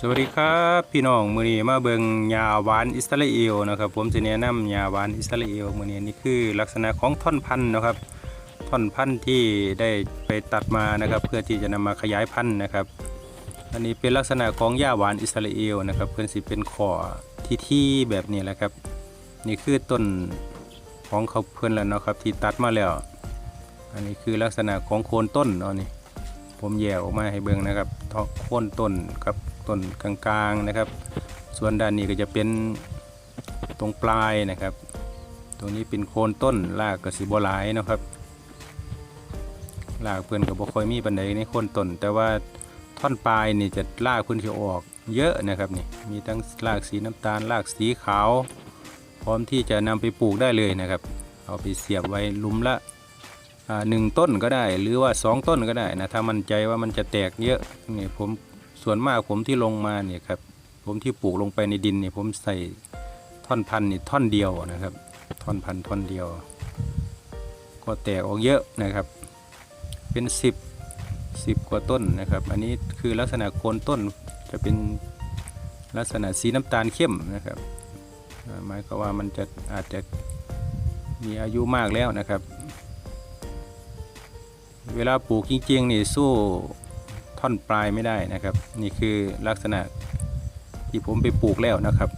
สวัสดีครับพี่น้องมือนี้มาเบิ่งยาหวานอิสราเอลนะครับผมจะแนะนำยาหวานอิสราเอลมือนี้นี่คือลักษณะของท่อนพันธุ์นะครับ ท่อนพันธุ์ที่ได้ไปตัดมานะครับ เพื่อที่จะนำมาขยายพันธุ์นะครับ อันนี้เป็นลักษณะของยาหวานอิสราเอลนะครับเพื่อนสิเป็นขอที่ที่แบบนี้แหละครับ นี่คือต้นของเขาเพื่อนแล้วนะครับ ที่ตัดมาแล้ว อันนี้คือลักษณะของโคนต้นเนาะนี่ผมแยกออกมาให้เบิ่งนะครับท้อโคนต้นกับ ต้นกลางๆนะครับ ส่วนด้านนี้ก็จะเป็นตรงปลายนะครับ ตรงนี้เป็นโคนต้นรากก็สิบ่หลายนะครับรากเพื่อนก็บ่ค่อยมีปันใดในโคนต้น แต่ว่าท่อนปลายนี่จะรากเพื่อนจะออกเยอะนะครับนี่มีทั้งรากสีน้ำตาลรากสีขาว พร้อมที่จะนำไปปลูกได้เลยนะครับ เอาไปเสียบไว้ลุมละหนึ่งต้นก็ได้หรือว่าสองต้นก็ได้นะถ้ามั่นใจว่ามันจะแตกเยอะนี่ผม ส่วนมากผมที่ลงมาเนี่ยครับผมที่ปลูกลงไปในดินเนี่ยผมใส่ท่อนพันธุ์นี่ท่อนเดียวนะครับ ท่อนพันธุ์ท่อนเดียว ก็แตกออกเยอะนะครับ เป็นสิบสิบกว่าต้นนะครับ อันนี้คือลักษณะโคนต้นจะเป็นลักษณะสีน้ำตาลเข้มนะครับหมายความว่ามันจะอาจจะมีอายุมากแล้วนะครับ เวลาปลูกจริงๆนี่สู้ ท่อนปลายไม่ได้นะครับ นี่คือลักษณะที่ผมไปปลูกแล้วนะครับ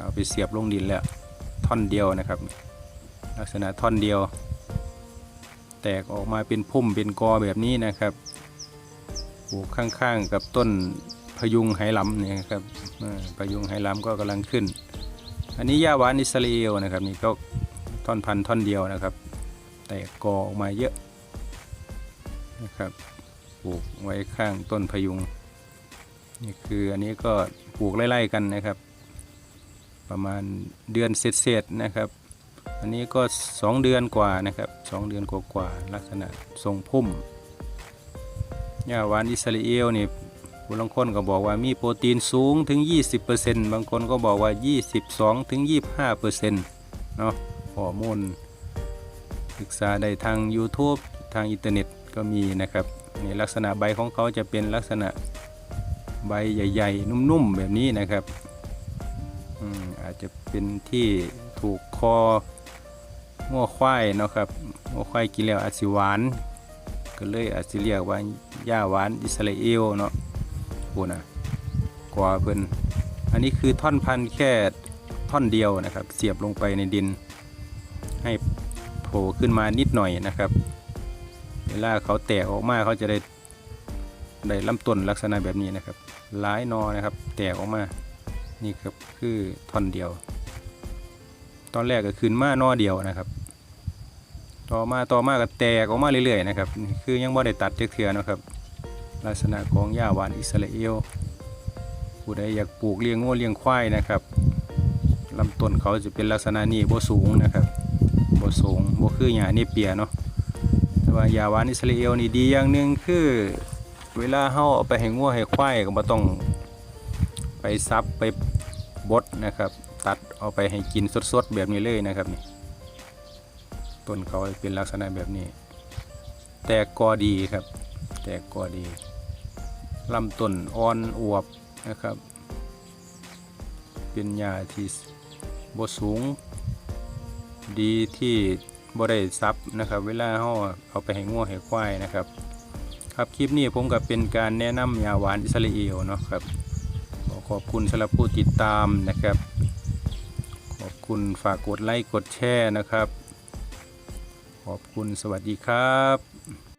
เอาไปเสียบลงดินแล้วท่อนเดียวนะครับ ลักษณะท่อนเดียว แตกออกมาเป็นพุ่มเป็นกอแบบนี้นะครับปลูกข้างๆกับต้นพยุงไหหลำเนี่ยครับพยุงไหหลำก็กำลังขึ้น อันนี้หญ้าหวานอิสราเอลนะครับนี่ก็ท่อนพันท่อนเดียวนะครับ แตกกอออกมาเยอะนะครับ ปลูกไว้ข้างต้นพยุงนี่คืออันนี้ก็ปลูกไล่ๆกันนะครับ ประมาณเดือนเศษๆนะครับ อันนี้ก็ 2 เดือนกว่านะครับสองเดือนกว่าๆลักษณะทรงพุ่มหญ้าหวานอิสราเอลนี่บางคนก็บอกว่ามีโปรตีนสูงถึง 20%บางคนก็บอกว่า 22ถึง25%เนาะข้อมูลศึกษาได้ทาง YouTube ทางอินเทอร์เน็ตก็มีนะครับ นี่ลักษณะใบของเขาจะเป็นลักษณะใบใหญ่ ๆ นุ่มๆแบบนี้นะครับอืมอาจจะเป็นที่ถูกคองัวควายเนาะครับงัวควายกินแล้วอาจสิหวาน ก็เลยอาจสิเรียกว่าหญ้าหวานอิสราเอลเนาะโอ้นะกว่าเพิ่นอันนี้คือท่อนพันธุ์แค่ท่อนเดียวนะครับ เสียบลงไปในดิน ให้โผล่ขึ้นมานิดหน่อยนะครับ เวลาเขาแตกออกมาเขาจะได้ได้ลำต้นลักษณะแบบนี้นะครับหลายนอนะครับ แตกออกมานี่ครับคือท่อนเดียว ตอนแรกก็ขึ้นมานอเดียวนะครับ ต่อมาต่อมาก็แตกออกมาเรื่อยๆนะครับคือยังบ่ได้ตัดเจือเถื่อนะครับ ลักษณะของหญ้าหวานอิสราเอลผู้ใดอยากปลูกเลี้ยงงัวเลี้ยงควายนะครับลำต้นเขาจะเป็นลักษณะนี้บ่สูงนะครับบ่สูงบ่คือหญ้าเนเปียเนาะ ว่ายาหวานอิสราเอลนี่ดีอย่างหนึ่งคือ เวลาเฮาเอาไปให้งัวให้ควายก็บ่ต้องไปซับไปบดนะครับ ตัดเอาไปให้กินสดๆแบบนี้เลยนะครับนี่ต้นเขาเป็นลักษณะแบบนี้ แตกกอดีครับ แตกกอดีลำต้นอ่อนอวบนะครับ เป็นหญ้าที่บ่สูง ดีที่ บ่ได้ซับนะครับ เวลาห่อเอาไปให้งัวให้ควายนะครับ ครับคลิปนี้ผมก็เป็นการแนะนำยาหวานอิสราเอลเนาะครับขอขอบคุณสำหรับผู้ติดตามนะครับ ขอบคุณฝากกดไลค์กดแชร์นะครับ ขอบคุณสวัสดีครับ